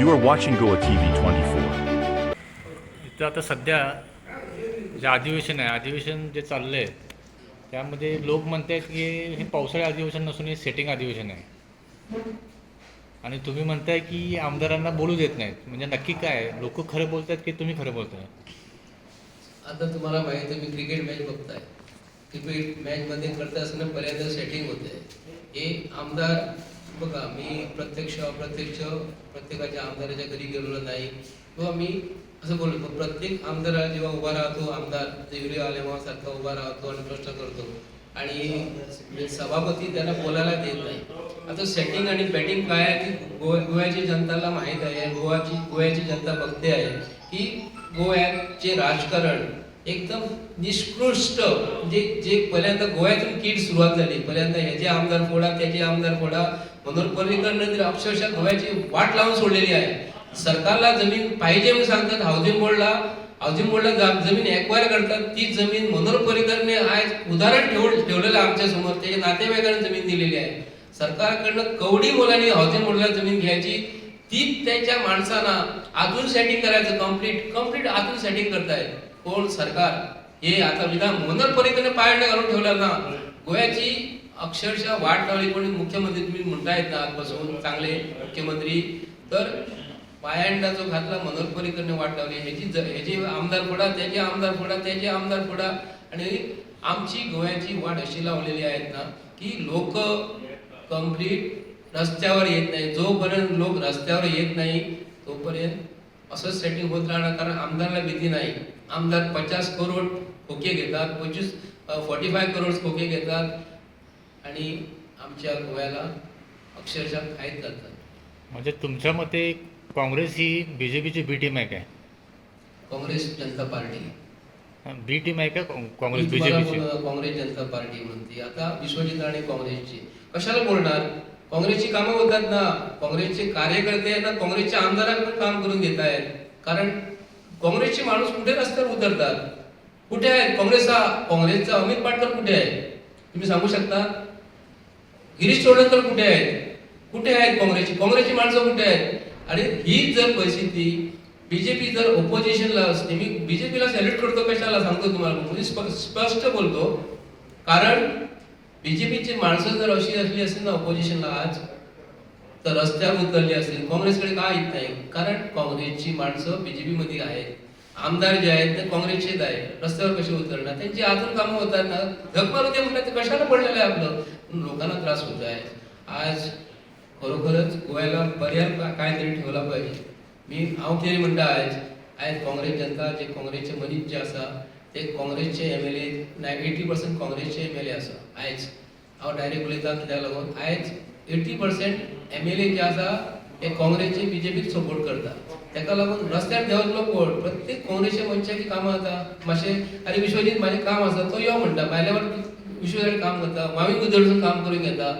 You are watching Goa TV 24. इथं आता सध्या जे अधिवेशन आहे अधिवेशन जे चाललं आहे त्यामध्ये लोक म्हणत आहेत की हे पावसाळी अधिवेशन नसून हे सेटिंग अधिवेशन आहे. आणि तुम्ही म्हणताय की आमदारांना बोलू देत नाहीत. म्हणजे नक्की काय? लोक खरं बोलतात की तुम्ही खरं बोलताय? आता तुम्हाला माहिती आहे, तुम्ही क्रिकेट मॅच बघताय. क्रिकेट मॅच मध्ये करता असताना बऱ्याचदा सेटिंग होते हे आमदार बघा मी प्रत्यक्ष अप्रत्यक्ष प्रत्येकाच्या आमदाराच्या घरी गेलेलो नाही. किंवा मी असं बोलतो प्रत्येक आमदार जेव्हा उभा राहतो आमदार देवरी आलेमासारखा उभा राहतो आणि प्रश्न करतो. आणि सभापती त्यांना बोलायला देत नाही. आता सेटिंग आणि बॅटिंग काय आहे की गोव्याच्या गोव्याची जनताला माहीत आहे गोवाची गोव्याची जनता बघते आहे की गोव्याचे राजकारण एकदम निष्कृष्ट म्हणजे जे पहिल्यांदा गोव्यातून कीड सुरुवात झाली पहिल्यांदा ह्याचे आमदार फोडा त्याचे आमदार फोडा मनोहर पर्रीकरनं तर अक्षरशः गोव्याची वाट लावून सोडलेली आहे. सरकारला जमीन पाहिजे म्हणून सांगतात हाऊसिंग बोर्डला हाऊसिंग बोर्डला जा- जमीन एक्वायर करतात ती जमीन मनोहर पर्रीकरने आज उदाहरण ठेवून ठेवलेलं आमच्यासमोर त्याच्या नातेवाईकांना जमीन दिलेली आहे. सरकारकडनं कवडी मोलाने हाऊसिंग बोर्डला जमीन घ्यायची ती त्याच्या माणसांना अजून सेटिंग करायचं कंप्लीट कंप्लीट अजून सेटिंग करतायत. कोण सरकार हे आता विधान मनोहर पर्रीकरने पायंड घालून ठेवलं ना गोव्याची अक्षरशः वाट लावली पण मुख्यमंत्री तुम्ही म्हणतायत ना आजपासून चांगले मुख्यमंत्री. तर पायांडा जो घातला मनोहर वाट लावली. ह्याची ह्याची आमदार फोडा त्याचे आमदार फोडा त्याचे आमदार फोडा. आणि आमची गोव्याची वाट अशी लावलेली आहेत ना की लोक कंप्लीट रस्त्यावर येत नाही. जोपर्यंत लोक रस्त्यावर येत नाही तोपर्यंत असंच सेटिंग होत राहणार कारण आमदारला भीती नाही. आमदार पचास करोड खोके घेतात पंचवीस फोर्टी फाय करोड खोके घेतात आणि आमच्या गोव्याला अक्षरशः खाईत करतात म्हणजे तुमच्या मते काँग्रेस ही बी जे पीची बी टीम आहे काय? Congress Janata party. B team आहे का काँग्रेस काँग्रेस जनता पार्टी म्हणते. आता विश्वजित राणे काँग्रेसची. कशाला बोलणार? काँग्रेसची कामं होतात ना. काँग्रेसचे कार्यकर्ते आहेत ना काँग्रेसच्या आमदारांना काम करून घेत आहेत कारण काँग्रेसचे माणूस कुठे रस्त्यावर उतरतात? कुठे आहेत काँग्रेसचा काँग्रेसचा अमित पाटकर कुठे आहे? तुम्ही सांगू शकता? गिरीश चोडणकर कुठे आहेत? कुठे आहेत काँग्रेसची? काँग्रेसची माणसं कुठे आहेत? आणि ही जर परिस्थिती बीजेपी जर ओपोजिशनला असते मी बीजेपीला सॅल्यूट करतो कशाला? सांगतो तुम्हाला. म्हणजे स्प- स्पष्ट बोलतो. कारण बीजेपीची माणसं जर अशी असली असतील ना ऑपोजिशनला आज तर रस्त्यावर उतरली असतील काँग्रेसकडे का येत नाही? कारण काँग्रेसची माणसं बीजेपी मध्ये आहेत. आमदार जे आहेत ते काँग्रेसचेच आहेत. रस्त्यावर कसे उतरणार? त्यांची अजून कामं होतात ना. धकमार होते म्हणतात ते कशाला पडलेलं आहे आपलं? पण लोकांना त्रास होत आहे. आज खरोखरच गोव्याला पर्याय काहीतरी ठेवला पाहिजे. मी हांव कितें म्हणटा आयज आयज काँग्रेस जनता जे काँग्रेसचे मनीस जे आसा ते काँग्रेसचे M L A eighty percent काँग्रेसचे एम एल ए आसा आयज हांव डायरेक्ट उलयतां कित्याक लागून आयज eighty percent M L A जे आसा ते काँग्रेसचे बीजेपीक सपोर्ट करता. ताका लागून रस्त्यार देंवतलो कोण? प्रत्येक काँग्रेसच्या मनशाची कामां जाता मातशें आरे विश्वजीत म्हाजें काम आसा तो यो म्हणटा भायल्या विश्वजीत काम करता. मावी गुजरसून काम करून घेता.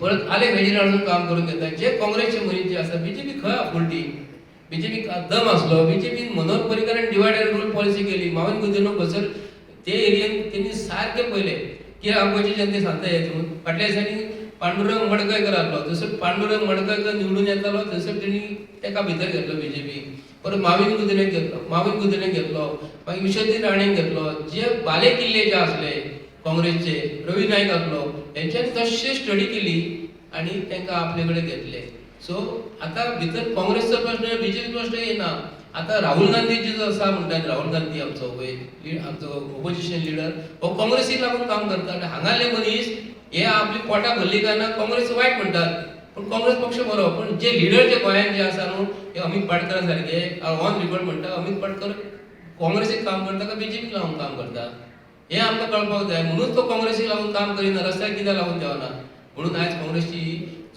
परत आले वेजिनाडून काम करून घेता. जे काँग्रेसचे मनीस जे आसा बीजेपी खंय फुलटी बीजेपी दम आसलो बीजेपीन मनोहर पर्रीकरान डिवायड अँड रूल पॉलिसी केली. मावन गुदिनो बसर ते एरियेन त्यांनी सारखे पहिले. कित्याक आमच्या जनते सांगता हेतून फाटल्या दिसांनी पांडुरंग मडकयकर आसलो जसं पांडुरंग मडकयकर निवडून येतालो थंयसर त्यांनी तेका भितर घेतलो बीजेपी परत मावीन गुदिनेक घेतलो मावीन गुदिनेक घेतलो मागीर विश्वजीत राणेक घेतलो जे बाले किल्ले जे आसले काँग्रेसचे रवी नायक आसलो यांच्यानी तशी स्टडी केली आणि त्यांना कडेन घेतले. सो आता भितर काँग्रेसचो प्रश्न बीजेपी प्रश्न येना आता राहुल गांधीजी जो आसा म्हणतात राहुल गांधी आमचो वय आमचो ओपोजिशन लिडर हो काँग्रेसीक लागून काम करता आनी हांगाले मनीस हे आपली पोटा भरली काय ना काँग्रेस वायट म्हणटात पण काँग्रेस पक्ष बरो पण जे लिडर जे गोंयांत जे आसा न्हू हे अमित पाटकरा सारखे ऑन रिकॉर्ड म्हणटा अमित पाटकर काँग्रेसीक काम करता काय बीजेपीक लावून काम करता? हे आमकां कळपाक जाय. म्हणून तो काँग्रेसीक लागून काम करिना रस्त्याक कित्याक लागून देवना? म्हणून आयज काँग्रेसची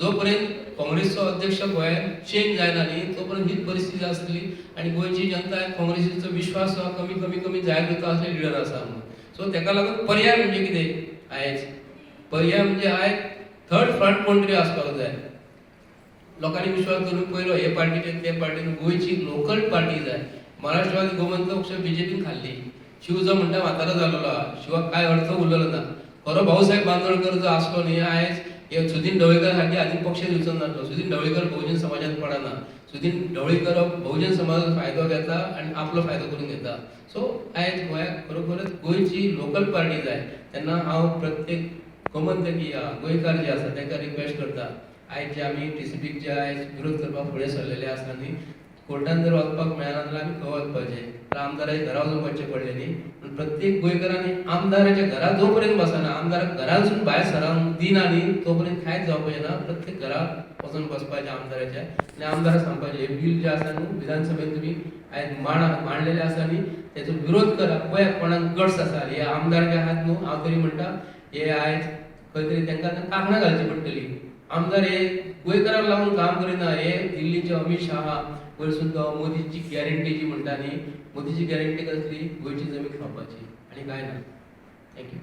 जो पर्यंत काँग्रेसचो अध्यक्ष गोंयांत चेंज जायना न्ही तो पर्यंत हीच परिस्थिती आसतली आनी गोंयची जनता काँग्रेसीचो विश्वास कमी कमी कमी जायत वता असले लिडर आसा म्हणून. सो ताका लागून पर्याय म्हणजे कितें? आयज पर्याय म्हणजे आयज थर्ड फ्रंट कोण तरी आसपाक जाय लोकांनी विश्वास करून पयलो हे पार्टीचे ते पार्टीन गोंयची लोकल पार्टी जाय महाराष्ट्रवादी गोमंत पक्ष बीजेपीन खाल्ली. शिव जो म्हणटा म्हातारो जाल्लो हा शिवाक काय अर्थ उरलेलो ना. खरो भाऊसाहेब बांदोडकर जो आसलो न्ही आयज हे सुदीन ढवळीकर हाची आधी पक्ष दिवचो नासलो सुदीन ढवळीकर बहुजन समाजात पडना. सुदीन ढवळीकर बहुजन समाजाचो फायदो घेता आनी आपलो फायदो करून घेता. सो आयज गोंयाक खरोखरच गोंयची लोकल पार्टी जाय तेन्ना हांव प्रत्येक कॉमन या गोंयकार जे आसा तांकां रिक्वेस्ट करता आयज जे आमी टीसीपीक जे आयज विरोध करपाक फुडें सरलेले आसा न्ही कोर्टान जर वचपाक मेळना जाल्यार आमी खंय वचपाचें? जाल्यार आमदाराच्या घरा वचून पडचें पडलें न्ही. पूण प्रत्येक गोंयकारांनी आमदाराच्या घरा जो पर्यंत बसना आमदाराक घरासून भायर सरावंक दिना न्ही तो पर्यंत कांयच जावपाचें ना प्रत्येक घरा वचून बसपाचें आमदाराच्या. आनी आमदाराक सांगपाचें हे बील जें आसा न्हू विधानसभेन तुमी आयज मांड मांडलेलें आसा न्ही तेचो विरोध करा. पळय कोणाक गट्स आसा हे आमदार जे आहात न्हू हांव तरी म्हणटा हे आयज खंय तरी तांकां कांकणां घालची पडटली आमदार हे गोंयकारांक लागून काम करिना हे दिल्लीचे अमित शहा वयर सुद्दां मोदीची गॅरंटी जी म्हणटा न्ही मोदीची गॅरंटी कसली? गोंयची जमीन खावपाची आनी कांय ना थँक्यू